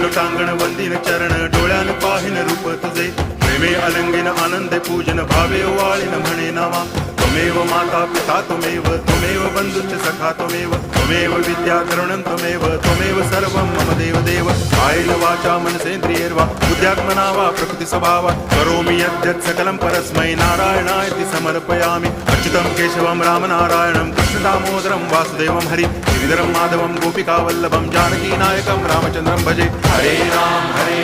लोटांगण वंदिन चरण डोळ्यान पाहिन रूप तुझे. प्रेमे अलंगिन आनंद पूजन भावे वाळीन म्हणे नावा. तुमेव माता पिता तुमेव तुमेव बंधुश्च सखा त्वमेव त्वमेव विद्या करुणं त्वमेव त्वमेव सर्वं मम देव देव कायेन वाचा मनसेन्द्रियैर्वा, बुद्ध्यात्मना वा प्रकृतिस्वभावा। करोमि यद्यत् सकलं परस्मै नारायणायति समर्पयामि। अच्युतं केशवं, रामनारायणं, कृष्णदामोदरं, वासुदेवं, हरि। गिरिधरं माधवं, गोपिकावल्लभं, जानकीनायकं, रामचन्द्रं, भजे। हरे राम, हरे